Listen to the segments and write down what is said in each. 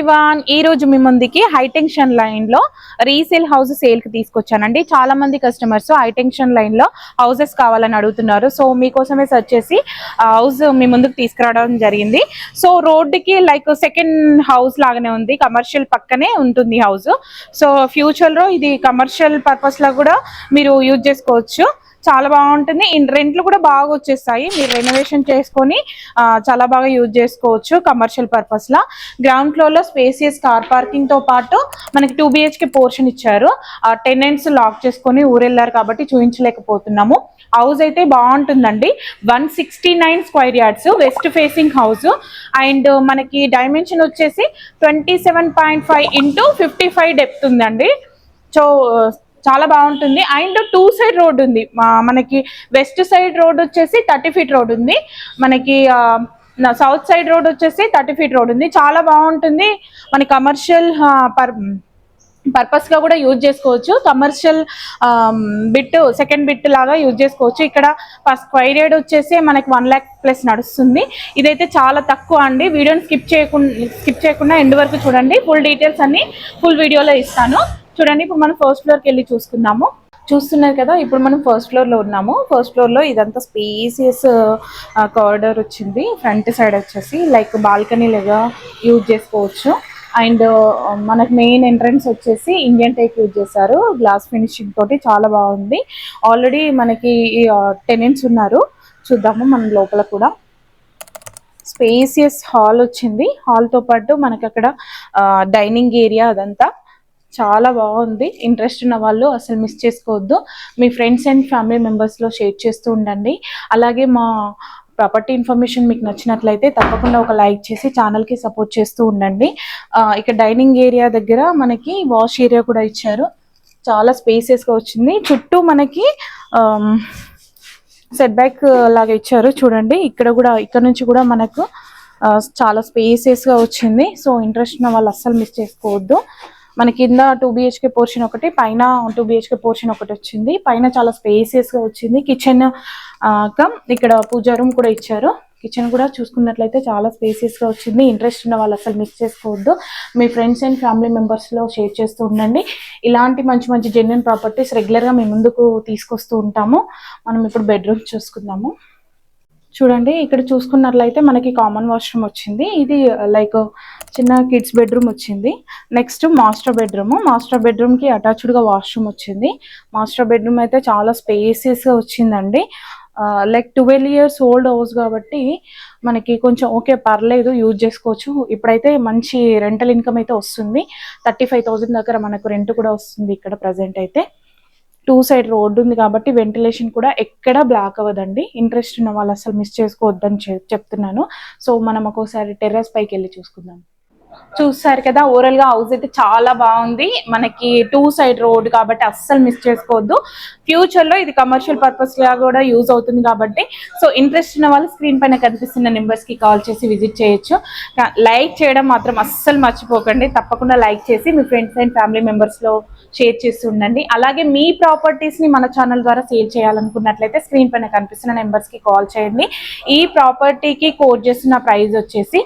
Everyone ఈ రోజు మీ ముందుకి హైటెన్షన్ లైన్లో రీసేల్ హౌస్ సేల్కి తీసుకొచ్చానండి. చాలా మంది కస్టమర్స్ హైటెన్షన్ లైన్లో హౌసెస్ కావాలని అడుగుతున్నారు. సో మీకోసమే సెర్చ్ చేసి హౌస్ మీ ముందుకు తీసుకురావడం జరిగింది. సో రోడ్డుకి లైక్ సెకండ్ హౌస్ లాగానే ఉంది. కమర్షియల్ పక్కనే ఉంటుంది హౌస్. సో ఫ్యూచర్లో ఇది కమర్షియల్ పర్పస్లో కూడా మీరు యూజ్ చేసుకోవచ్చు. చాలా బాగుంటుంది. ఇన్ రెంట్లు కూడా బాగా వచ్చేస్తాయి. మీరు రెనోవేషన్ చేసుకొని చాలా బాగా యూజ్ చేసుకోవచ్చు కమర్షియల్ పర్పస్ లా. గ్రౌండ్ ఫ్లోర్లో స్పేసియస్ కార్ పార్కింగ్తో పాటు మనకి టూ బిహెచ్కే పోర్షన్ ఇచ్చారు. ఆ టెనెంట్స్ లాక్ చేసుకొని ఊరెళ్ళారు కాబట్టి చూపించలేకపోతున్నాము హౌస్ అయితే బాగుంటుందండి. One sixty nine square yards west facing house and మనకి డైమెన్షన్ వచ్చేసి twenty seven point five into fifty five depth ఉందండి. సో చాలా బాగుంటుంది. అండ్ టూ సైడ్ రోడ్ ఉంది. మనకి వెస్ట్ సైడ్ రోడ్ వచ్చేసి థర్టీ ఫీట్ రోడ్ ఉంది. మనకి సౌత్ సైడ్ రోడ్ వచ్చేసి థర్టీ ఫీట్ రోడ్ ఉంది. చాలా బాగుంటుంది. మన కమర్షియల్ పర్ పర్పస్గా కూడా యూజ్ చేసుకోవచ్చు. కమర్షియల్ బిట్ సెకండ్ బిట్ లాగా యూజ్ చేసుకోవచ్చు. ఇక్కడ ఫస్ట్ స్క్వైర్ ఏడ్ వచ్చేసి మనకి వన్ ల్యాక్ ప్లస్ నడుస్తుంది. ఇదైతే చాలా తక్కువ అండి. వీడియోని స్కిప్ చేయకుండా స్కిప్ చేయకుండా ఎండ్ వరకు చూడండి. ఫుల్ డీటెయిల్స్ అన్ని ఫుల్ వీడియోలో ఇస్తాను. చూడండి ఇప్పుడు మనం ఫస్ట్ ఫ్లోర్కి వెళ్ళి చూసుకుందాము. చూస్తున్నారు కదా ఇప్పుడు మనం ఫస్ట్ ఫ్లోర్లో ఉన్నాము. ఫస్ట్ ఫ్లోర్లో ఇదంతా స్పేసియస్ కారిడర్ వచ్చింది. ఫ్రంట్ సైడ్ వచ్చేసి లైక్ బాల్కనీ లాగా యూజ్ చేసుకోవచ్చు. అండ్ మనకు మెయిన్ ఎంట్రన్స్ వచ్చేసి ఇండియన్ టైప్ యూజ్ చేశారు. గ్లాస్ ఫినిషింగ్ తోటి చాలా బాగుంది. ఆల్రెడీ మనకి టెనెంట్స్ ఉన్నారు. చూద్దాము మనం లోపల కూడా. స్పేసియస్ హాల్ వచ్చింది. హాల్తో పాటు మనకి అక్కడ డైనింగ్ ఏరియా అదంతా. చాలా బాగుంది. ఇంట్రెస్ట్ ఉన్న వాళ్ళు అసలు మిస్ చేసుకోవద్దు. మీ ఫ్రెండ్స్ అండ్ ఫ్యామిలీ మెంబర్స్లో షేర్ చేస్తూ ఉండండి. అలాగే మా ప్రాపర్టీ ఇన్ఫర్మేషన్ మీకు నచ్చినట్లయితే తప్పకుండా ఒక లైక్ చేసి ఛానల్కి సపోర్ట్ చేస్తూ ఉండండి. ఇక్కడ ఇక డైనింగ్ ఏరియా దగ్గర మనకి వాష్ ఏరియా కూడా ఇచ్చారు. చాలా స్పేసెస్గా వచ్చింది. చుట్టూ మనకి సెట్ బ్యాక్ లాగా ఇచ్చారు. చూడండి ఇక్కడ కూడా ఇక్కడ నుంచి కూడా మనకు చాలా స్పేసెస్గా వచ్చింది. సో ఇంట్రెస్ట్ ఉన్న వాళ్ళు అస్సలు మిస్ చేసుకోవద్దు. మన కింద టూ బిహెచ్కే పోర్షన్ ఒకటి పైన టూ బిహెచ్కే పోర్షన్ ఒకటి వచ్చింది. పైన చాలా స్పేసియస్గా వచ్చింది. కిచెన్ కమ్ ఇక్కడ పూజా రూమ్ కూడా ఇచ్చారు. కిచెన్ కూడా చూసుకున్నట్లయితే చాలా స్పేసియస్గా వచ్చింది. ఇంట్రెస్ట్ ఉన్న వాళ్ళు అసలు మిస్ చేసుకోవద్దు. మీ ఫ్రెండ్స్ అండ్ ఫ్యామిలీ మెంబర్స్లో షేర్ చేస్తూ ఉండండి. ఇలాంటి మంచి మంచి జెన్యున్ ప్రాపర్టీస్ రెగ్యులర్గా మీ ముందుకు తీసుకొస్తూ ఉంటాము. మనం ఇప్పుడు బెడ్రూమ్ చూసుకుందాము. చూడండి ఇక్కడ చూసుకున్నట్లయితే మనకి కామన్ వాష్రూమ్ వచ్చింది. ఇది uh, లైక్ uh, చిన్న కిడ్స్ బెడ్రూమ్ వచ్చింది. నెక్స్ట్ మాస్టర్ బెడ్రూమ్ మాస్టర్ బెడ్రూమ్కి అటాచ్డ్గా వాష్రూమ్ వచ్చింది. మాస్టర్ బెడ్రూమ్ అయితే చాలా స్పేసియస్గా వచ్చిందండి. Like twelve years old house కాబట్టి మనకి కొంచెం ఓకే పర్లేదు యూజ్ చేసుకోవచ్చు. ఇప్పుడైతే మంచి రెంటల్ ఇన్కమ్ అయితే వస్తుంది. థర్టీ ఫైవ్ థౌసండ్ దగ్గర మనకు రెంట్ కూడా వస్తుంది ఇక్కడ ప్రజెంట్ అయితే. టూ సైడ్ రోడ్డు ఉంది కాబట్టి వెంటిలేషన్ కూడా ఎక్కడ బ్లాక్ అవ్వదండి. ఇంట్రెస్ట్ ఉన్న వాళ్ళు అసలు మిస్ చేసుకోవద్దని చెప్తున్నాను. సో మనం ఒక్కోసారి టెర్రస్ పైకి వెళ్ళి చూసుకుందాం. చూస్తారు కదా ఓవరాల్గా హౌస్ అయితే చాలా బాగుంది. మనకి టూ సైడ్ రోడ్ కాబట్టి అస్సలు మిస్ చేసుకోవద్దు. ఫ్యూచర్లో ఇది కమర్షియల్ పర్పస్గా కూడా యూజ్ అవుతుంది కాబట్టి. సో ఇంట్రెస్ట్ ఉన్న వాళ్ళు స్క్రీన్ పైన కనిపిస్తున్న నెంబర్స్కి కాల్ చేసి విజిట్ చేయొచ్చు. లైక్ చేయడం మాత్రం అస్సలు మర్చిపోకండి. తప్పకుండా లైక్ చేసి మీ ఫ్రెండ్స్ అండ్ ఫ్యామిలీ మెంబర్స్లో షేర్ చేసి ఉండండి. అలాగే మీ ప్రాపర్టీస్ని మన ఛానల్ ద్వారా సేల్ చేయాలనుకున్నట్లయితే స్క్రీన్ పైన కనిపిస్తున్న నెంబర్స్కి కాల్ చేయండి. ఈ ప్రాపర్టీకి కోట్ చేస్తున్న ప్రైస్ వచ్చేసి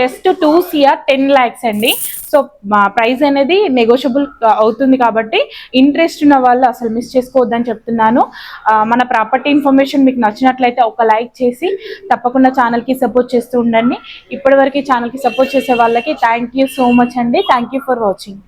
just two CR ten lakhs అండి. సో మా ప్రైస్ అనేది నెగోషియబుల్ uh, అవుతుంది కాబట్టి ఇంట్రెస్ట్ ఉన్న వాళ్ళు అసలు మిస్ చేసుకోవద్దని చెప్తున్నాను. Uh, మన ప్రాపర్టీ ఇన్ఫర్మేషన్ మీకు నచ్చినట్లయితే ఒక లైక్ చేసి తప్పకుండా ఛానల్కి సపోర్ట్ చేస్తూ ఉండండి. ఇప్పటివరకు ఛానల్కి సపోర్ట్ చేసే వాళ్ళకి థ్యాంక్ యూ సో మచ్ అండి. Thank you for watching